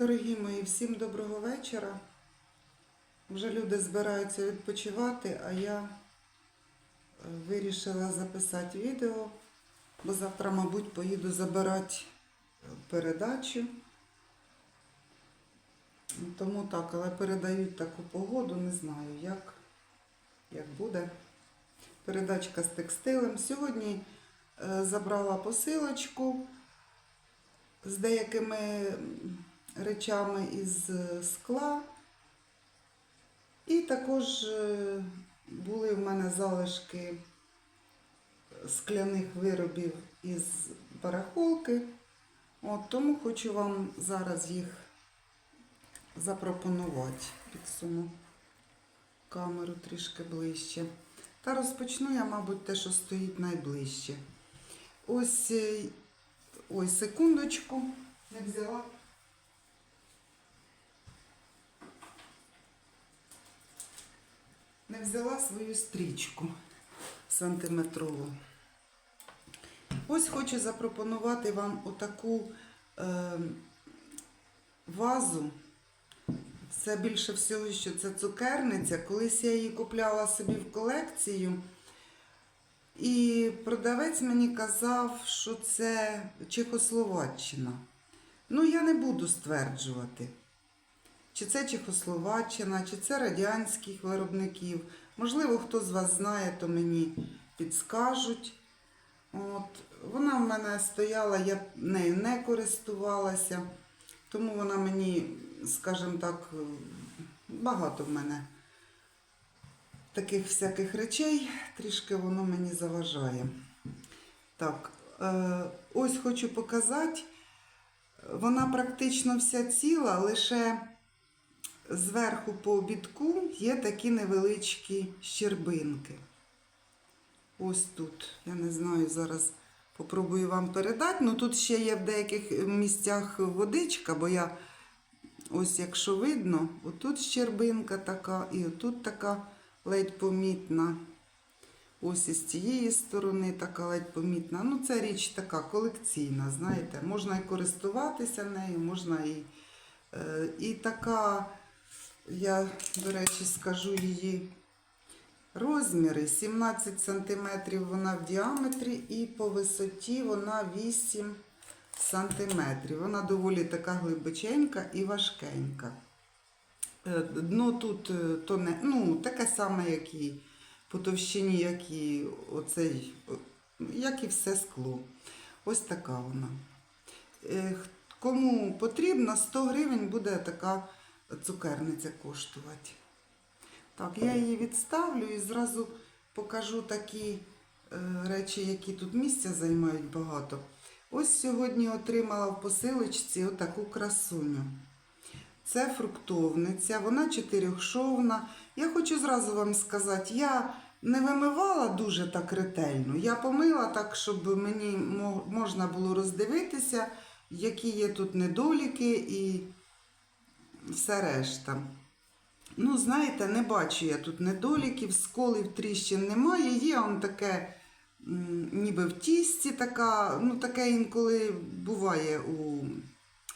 Дорогі мої, всім доброго вечора. Вже люди збираються відпочивати, а я е, вирішила записати відео, бо завтра, мабуть, поїду забирати е, передачу. Тому так, але передають таку погоду, не знаю, як, як буде. Передачка з текстилем. Сьогодні е, забрала посилочку з деякими речами із е, скла. І також е, були в мене залишки скляних виробів із барахолки. От, тому хочу вам зараз їх запропонувати. Підсуну камеру трішки ближче. Та розпочну я, мабуть, те, що стоїть найближче. Ось, е, ой, секундочку, не взяла. Не взяла свою стрічку сантиметрову. Ось хочу запропонувати вам отаку е, вазу. Це більше всього, що це цукерниця. Колись я її купляла собі в колекцію. І продавець мені казав, що це Чехословаччина. Ну, я не буду стверджувати, чи це Чехословаччина, чи це радянських виробників. Можливо, хто з вас знає, то мені підскажуть. От. Вона в мене стояла, я нею не користувалася, тому вона мені, скажімо так, багато в мене таких всяких речей, трішки воно мені заважає. Так, е, ось хочу показати. Вона практично вся ціла, лише зверху по обідку є такі невеличкі щербинки. Ось тут. Я не знаю, зараз попробую вам передати. Ну тут ще є в деяких місцях водичка, бо я, ось якщо видно, отут щербинка така, і отут така ледь помітна. Ось із цієї сторони така ледь помітна. Ну, це річ така колекційна, знаєте, можна і користуватися нею, можна і. Е, і така, я, до речі, скажу її розміри. 17 см вона в діаметрі і по висоті вона 8 см. Вона доволі така глибоченька і важкенька. Е, Дно тут е, тоне, ну, таке саме, як і по товщині, як і оцей, як і все скло. Ось така вона. Е, Кому потрібно, 100 гривень буде така цукерниця коштувати. Так, я її відставлю і зразу покажу такі е, речі, які тут місця займають багато. Ось сьогодні отримала в посилочці отаку красуню. Це фруктовниця, вона чотирьохшовна. Я хочу зразу вам сказати, я не вимивала дуже так ретельно. Я помила так, щоб мені можна було роздивитися, які є тут недоліки і все решта. Ну, знаєте, не бачу я тут недоліків, сколів, тріщин немає. Є он таке, ніби в тісті така, ну таке інколи буває у.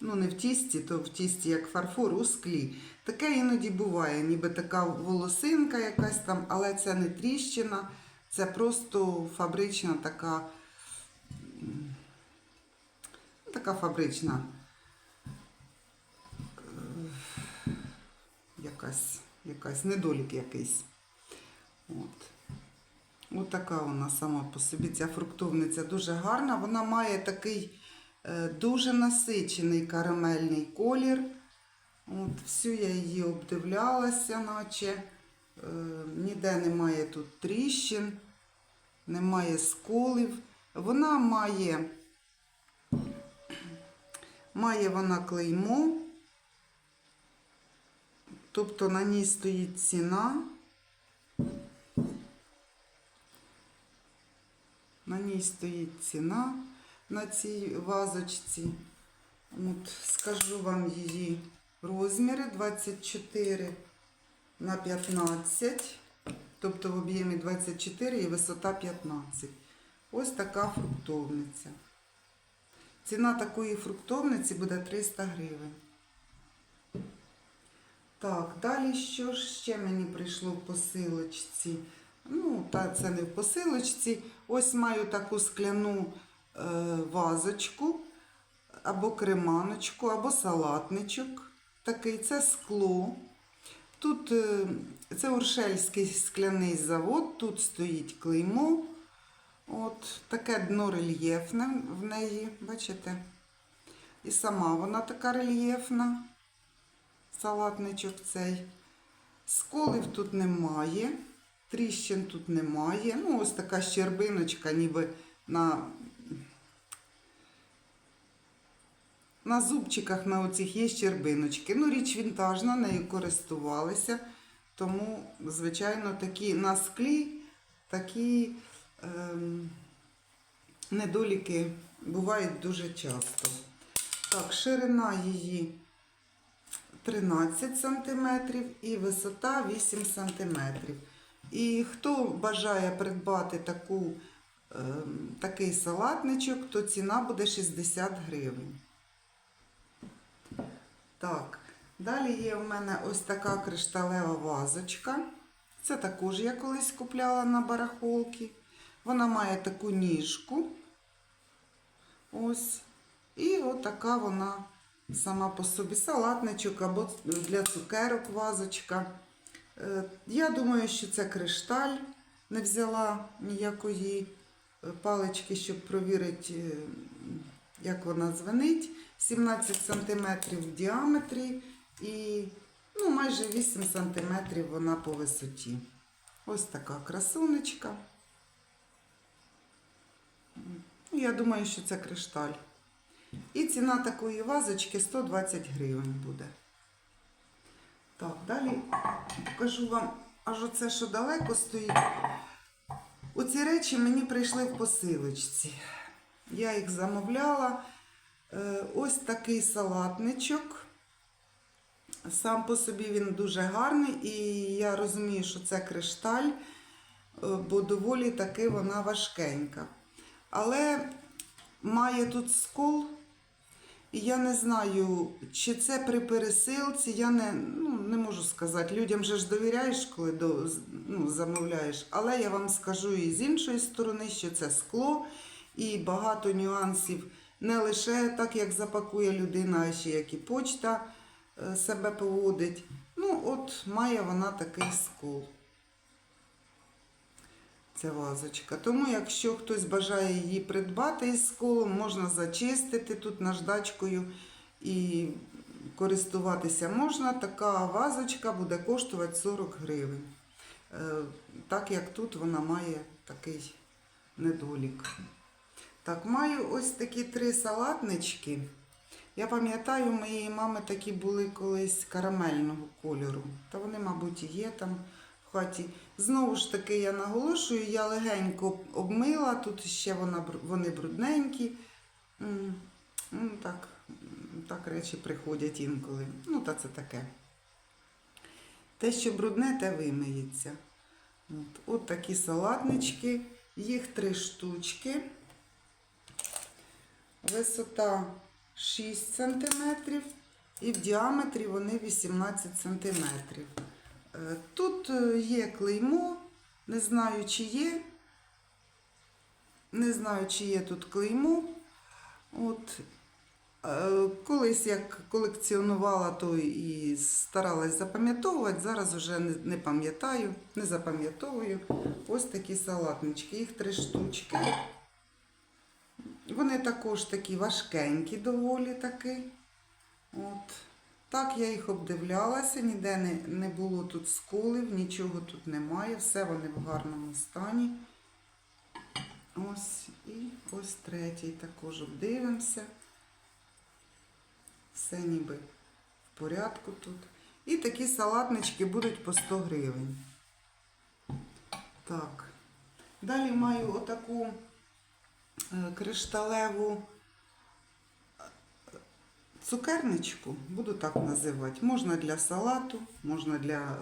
Ну, не в тісті, то в тісті як фарфор у склі. Таке іноді буває, ніби така волосинка якась там, але це не тріщина, це просто фабрична така, така фабрична якась, якась недолік якийсь. От. От така вона сама по собі, ця фруктовниця дуже гарна. Вона має такий е, дуже насичений карамельний колір. От, всю я її обдивлялася, наче е, ніде немає тут тріщин, немає сколів. Вона має, має вона клеймо, тобто на ній стоїть ціна. На ній стоїть ціна на цій вазочці. От, скажу вам її розміри 24 на 15, тобто в об'ємі 24 і висота 15. Ось така фруктовниця. Ціна такої фруктовниці буде 300 гривень. Так, далі що ще мені прийшло в посилочці? Ну, та це не в посилочці. Ось маю таку скляну е, вазочку, або креманочку, або салатничок. Такий це скло. Тут е, це Уршельський скляний завод, тут стоїть клеймо. От таке дно рельєфне в неї, бачите? І сама вона така рельєфна, салатничок цей. Сколів тут немає, тріщин тут немає. Ну, ось така щербиночка, ніби на, на зубчиках на оцих є щербиночки. Ну, річ вінтажна, нею користувалися. Тому, звичайно, такі на склі такі ем, недоліки бувають дуже часто. Так, ширина її 13 см і висота 8 см. І хто бажає придбати таку, ем, такий салатничок, то ціна буде 60 гривень. Так, далі є в мене ось така кришталева вазочка. Це також я колись купляла на барахолки. Вона має таку ніжку. Ось. І отака вона сама по собі салатничок або для цукерок вазочка. Е, Я думаю, що це кришталь. Не взяла ніякої е, палички, щоб провірити, е, як вона дзвенить. 17 см в діаметрі і ну, майже 8 см вона по висоті. Ось така красунечка. Ну, Я думаю, що це кришталь. І ціна такої вазочки 120 гривень буде. Так, далі покажу вам аж оце, що далеко стоїть. Оці речі мені прийшли в посилочці. Я їх замовляла. Е, Ось такий салатничок. Сам по собі він дуже гарний, і я розумію, що це кришталь, е, бо доволі таки вона важкенька. Але має тут скол, і я не знаю, чи це при пересилці, я не, ну, не можу сказати. Людям же ж довіряєш, коли до, ну, замовляєш. Але я вам скажу і з іншої сторони, що це скло і багато нюансів. Не лише так, як запакує людина, а ще як і почта е, себе поводить. Ну, от має вона такий скол. Ця вазочка. Тому, якщо хтось бажає її придбати із сколом, можна зачистити тут наждачкою і користуватися можна. Така вазочка буде коштувати 40 гривень. Е, Так як тут вона має такий недолік. Так, маю ось такі три салатнички. Я пам'ятаю, моєї мами такі були колись карамельного кольору. Та вони, мабуть, є там в хаті. Знову ж таки, я наголошую, я легенько обмила, тут ще вона, вони брудненькі. Ну, так, так речі приходять інколи. Ну, та це таке. Те, що брудне, те вимиється. От, от такі салатнички, їх три штучки. Висота 6 см і в діаметрі вони 18 см. Е, Тут е, є клеймо, не знаю, чи є. Не знаю, чи є тут клеймо. От, е, колись як колекціонувала, то і старалась запам'ятовувати. Зараз вже не, пам'ятаю, не запам'ятовую. Ось такі салатнички, їх три штучки. Вони також такі важкенькі, доволі таки. От. Так я їх обдивлялася, ніде не, не було тут сколів, нічого тут немає, все вони в гарному стані. Ось і ось третій також обдивимося. Все ніби в порядку тут. І такі салатнички будуть по 100 гривень. Так. Далі маю отаку е, кришталеву цукерничку, буду так називати. Можна для салату, можна для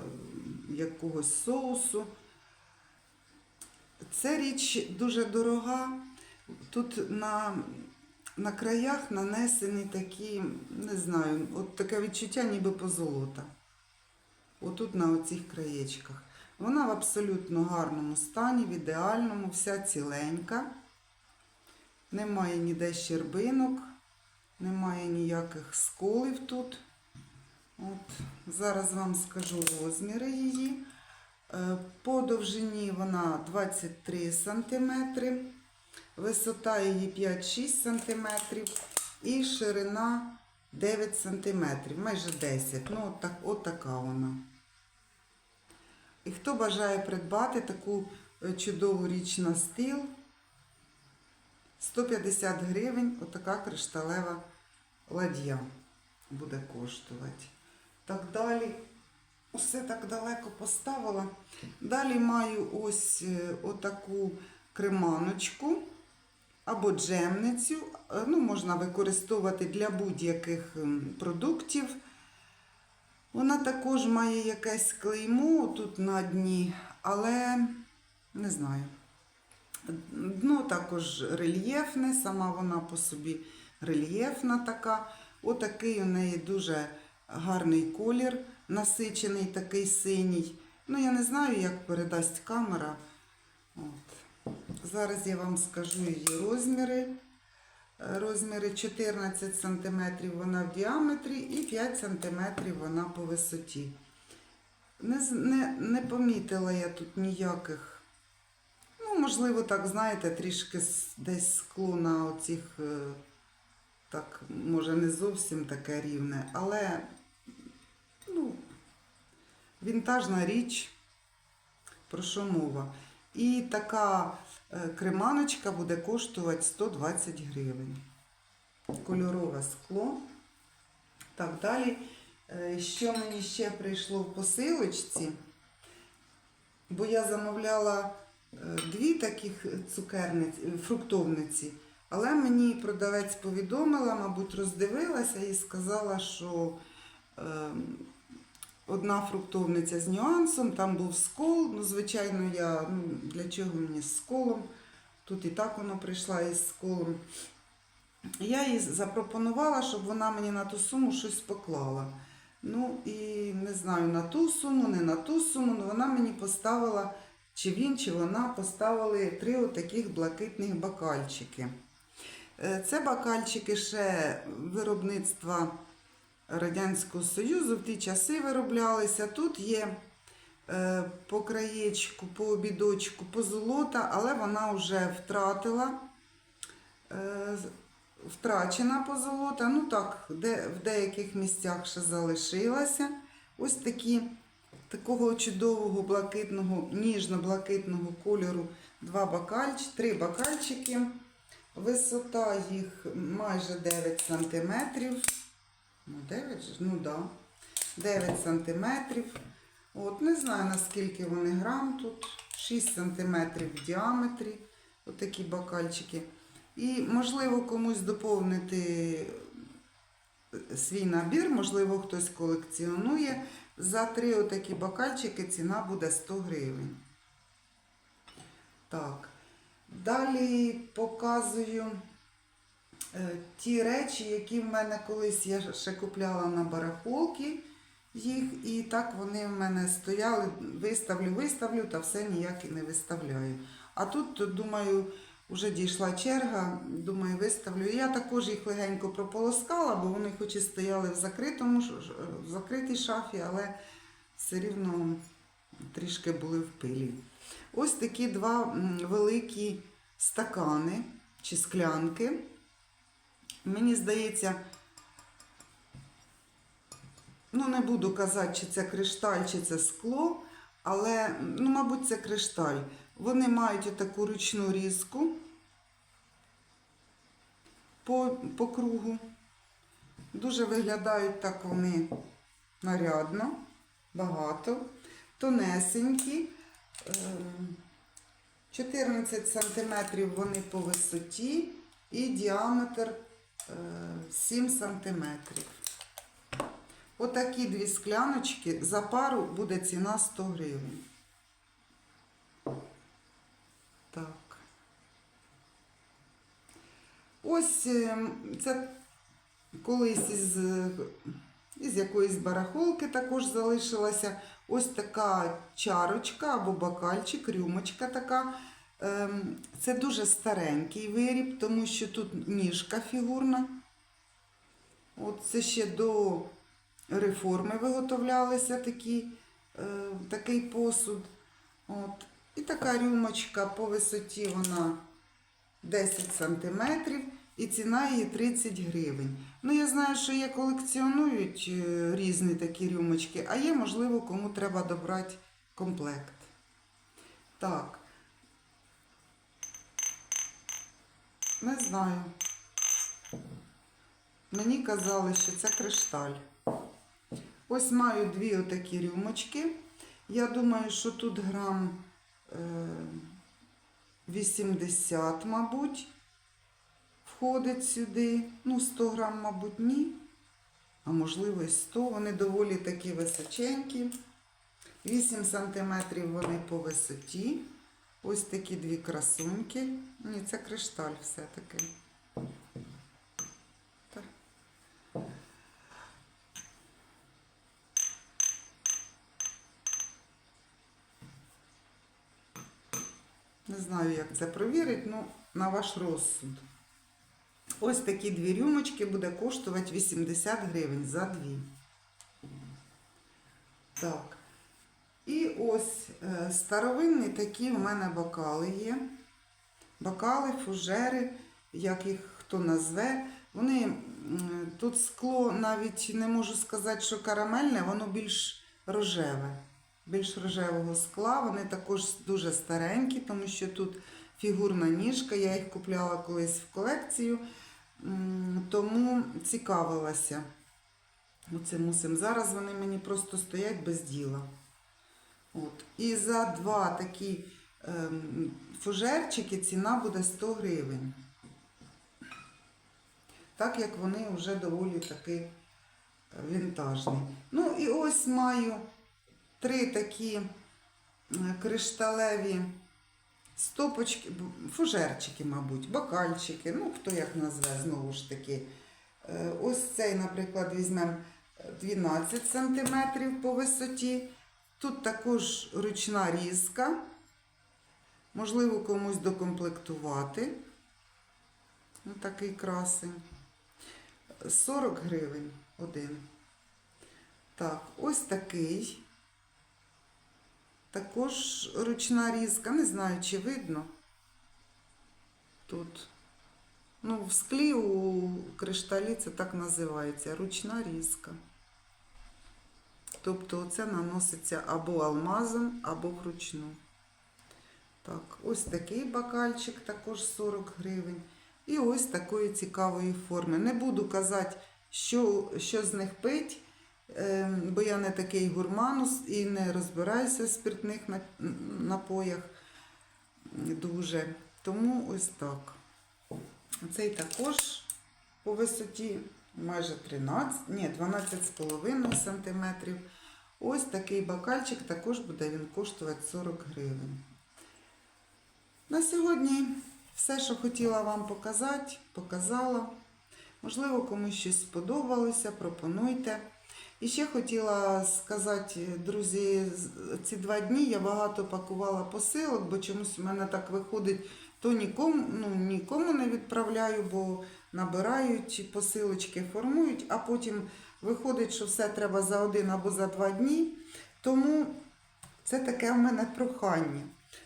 якогось соусу. Це річ дуже дорога. Тут на, на краях нанесені такі, не знаю, от таке відчуття ніби позолота. отут на оцих краєчках. Вона в абсолютно гарному стані, в ідеальному, вся ціленька. Немає ніде щербинок, немає ніяких сколів тут. От, зараз вам скажу розміри її. Е, По довжині вона 23 см, висота її 5-6 см і ширина 9 см, майже 10 Ну, от, так, от така вона. І хто бажає придбати таку е, чудову річ на стіл, 150 гривень, отака кришталева ладья буде коштувати. Так далі, усе так далеко поставила. Далі маю ось е, отаку креманочку або джемницю. Е, Ну, можна використовувати для будь-яких продуктів. Вона також має якесь клеймо тут на дні, але не знаю. Дно також рельєфне, сама вона по собі рельєфна така. Отакий у неї дуже гарний колір, насичений такий синій. Ну, я не знаю, як передасть камера. От. Зараз я вам скажу її розміри. Розміри 14 см вона в діаметрі і 5 см вона по висоті. Не, не, не помітила я тут ніяких. Ну, можливо, так, знаєте, трішки десь скло на оцих, е, так, може, не зовсім таке рівне, але ну, вінтажна річ, про що мова. І така е, креманочка буде коштувати 120 гривень. Кольорове скло. Так, далі, е, що мені ще прийшло в посилочці, бо я замовляла дві таких цукерниці, фруктовниці, але мені продавець повідомила, мабуть, роздивилася і сказала, що е, одна фруктовниця з нюансом, там був скол. Ну, звичайно, я ну, для чого мені з сколом? Тут і так вона прийшла із сколом. Я їй запропонувала, щоб вона мені на ту суму щось поклала. Ну і не знаю, на ту суму, не на ту суму, але вона мені поставила, чи він, чи вона поставили три отаких блакитних бокальчики. Е, Це бокальчики ще виробництва Радянського Союзу, в ті часи вироблялися. Тут є е, по краєчку, по обідочку позолота, але вона вже втратила. е, Втрачена позолота, ну так, де, в деяких місцях ще залишилася. Ось такі такого чудового блакитного, ніжно-блакитного кольору два бокальчики, три бокальчики. Висота їх майже 9 см. Ну, 9 же, ну да. 9 см. От, не знаю наскільки вони грам тут. 6 см в діаметрі. Отакі бокальчики. І можливо комусь доповнити свій набір, можливо, хтось колекціонує. За три отакі бокальчики ціна буде 100 гривень. Так. Далі показую е, ті речі, які в мене колись я ще купляла на барахолки їх, і так вони в мене стояли, виставлю, виставлю, та все ніяк і не виставляю. А тут, думаю, вже дійшла черга, думаю, виставлю. Я також їх легенько прополоскала, бо вони хоч і стояли в закритому, в закритій шафі, але все рівно трішки були в пилі. Ось такі два великі стакани чи склянки. Мені здається, ну не буду казати, чи це кришталь, чи це скло, але, ну, мабуть, це кришталь. Вони мають отаку ручну різку по, по кругу. Дуже виглядають так вони нарядно, багато, тонесенькі. Ем, 14 см вони по висоті і діаметр е, 7 см. Отакі дві скляночки за пару буде ціна 100 гривень. Так. Ось е, це колись із Із якоїсь барахолки також залишилася ось така чарочка або бокальчик, рюмочка така. Ем, Це дуже старенький виріб, тому що тут ніжка фігурна. От це ще до реформи виготовлялися такі, е, такий посуд. От. І така рюмочка по висоті вона 10 сантиметрів і ціна її 30 гривень. Ну, я знаю, що є колекціонують е, різні такі рюмочки, а є, можливо, кому треба добрати комплект. Так. Не знаю. Мені казали, що це кришталь. Ось маю дві отакі рюмочки. Я думаю, що тут грам 80, мабуть, входить сюди. Ну, 100 грам, мабуть, ні. А можливо і 100. Вони доволі такі височенькі. 8 сантиметрів вони по висоті. Ось такі дві красуньки. Ні, це кришталь все-таки. Не знаю, як це провірити, ну, на ваш розсуд. Ось такі дві рюмочки буде коштувати 80 гривень за дві. Так. І ось е, старовинні такі в мене бокали є. Бокали, фужери, як їх хто назве. Вони тут скло навіть не можу сказати, що карамельне, воно більш рожеве. Більш рожевого скла. Вони також дуже старенькі, тому що тут фігурна ніжка. Я їх купляла колись в колекцію, тому цікавилася оцим усім. Зараз вони мені просто стоять без діла. От. І за два такі ем, фужерчики ціна буде 100 гривень. Так як вони вже доволі таки е, вінтажні. Ну і ось маю три такі е, кришталеві стопочки, фужерчики, мабуть, бокальчики, ну хто як назве, знову ж таки. Е, Ось цей, наприклад, візьмемо 12 см по висоті. Тут також ручна різка. Можливо, комусь докомплектувати. Ось такий красень. 40 гривень один. Так, ось такий. Також ручна різка. Не знаю, чи видно. Тут. Ну, в склі у кришталі це так називається. Ручна різка. Тобто це наноситься або алмазом, або вручну. Так, ось такий бокальчик, також 40 гривень. І ось такої цікавої форми. Не буду казати, що, що з них пить, бо я не такий гурманус і не розбираюся в спиртних напоях дуже. Тому ось так. Цей також по висоті майже 13, ні, 12,5 см. Ось такий бокальчик також буде він коштувати 40 гривень. На сьогодні все, що хотіла вам показати, показала. Можливо, комусь щось сподобалося, пропонуйте. І ще хотіла сказати, друзі, ці два дні я багато пакувала посилок, бо чомусь у мене так виходить, то нікому, ну, нікому не відправляю, бо набирають посилочки, формують, а потім виходить, що все треба за один або за два дні. Тому це таке в мене прохання.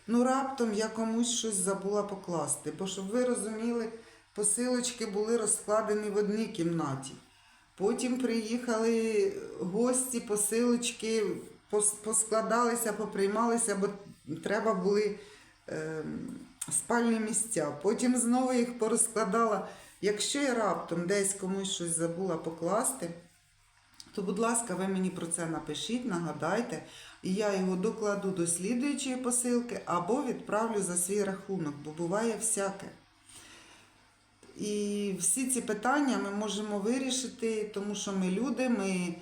Ну, раптом я комусь щось забула покласти, бо щоб ви розуміли, посилочки були розкладені в одній кімнаті. Потім приїхали гості, посилочки, поскладалися, поприймалися, бо треба були е, спальні місця. Потім знову їх порозкладала. Якщо я раптом десь комусь щось забула покласти, то, будь ласка, ви мені про це напишіть, нагадайте, і я його докладу до слідуючої посилки або відправлю за свій рахунок, бо буває всяке. І всі ці питання ми можемо вирішити, тому що ми люди, ми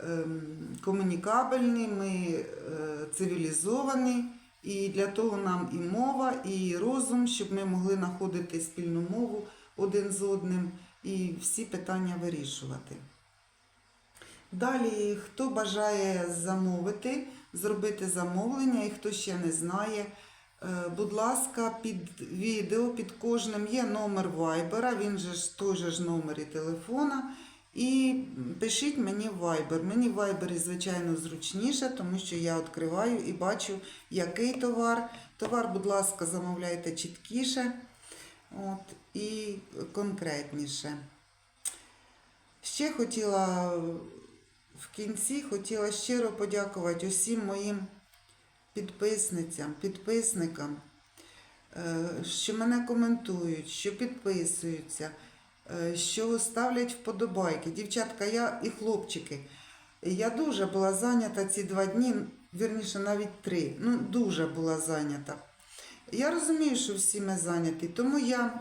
ем, комунікабельні, ми е, цивілізовані, і для того нам і мова, і розум, щоб ми могли знаходити спільну мову один з одним і всі питання вирішувати. Далі, хто бажає замовити, зробити замовлення, і хто ще не знає, е, будь ласка, під відео, під кожним є номер Viber, він же ж той же ж номер і телефона. І пишіть мені Viber. Мені в Viber, звичайно, зручніше, тому що я відкриваю і бачу, який товар. Товар, будь ласка, замовляйте чіткіше от, і конкретніше. Ще хотіла в кінці хотіла щиро подякувати усім моїм підписницям, підписникам, е, що мене коментують, що підписуються, е, що ставлять вподобайки. Дівчатка, я і хлопчики. Я дуже була зайнята ці два дні, вірніше навіть три. Ну, дуже була зайнята. Я розумію, що всі ми зайняті, тому я,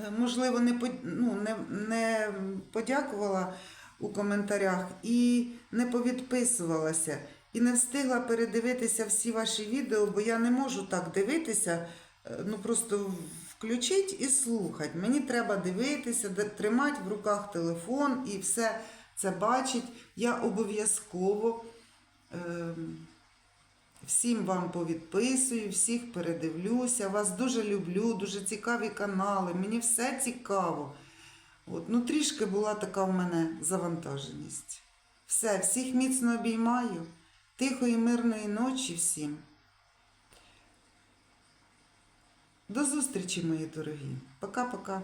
е, можливо, не, ну, не, не подякувала у коментарях і не повідписувалася, і не встигла передивитися всі ваші відео, бо я не можу так дивитися, е, ну просто включить і слухати. Мені треба дивитися, тримати в руках телефон і все це бачить. Я обов'язково. ем, Всім вам повідписую, всіх передивлюся. Вас дуже люблю, дуже цікаві канали. Мені все цікаво. От, ну, трішки була така в мене завантаженість. Все, всіх міцно обіймаю. Тихої, мирної ночі всім. До зустрічі, мої дорогі. Пока-пока.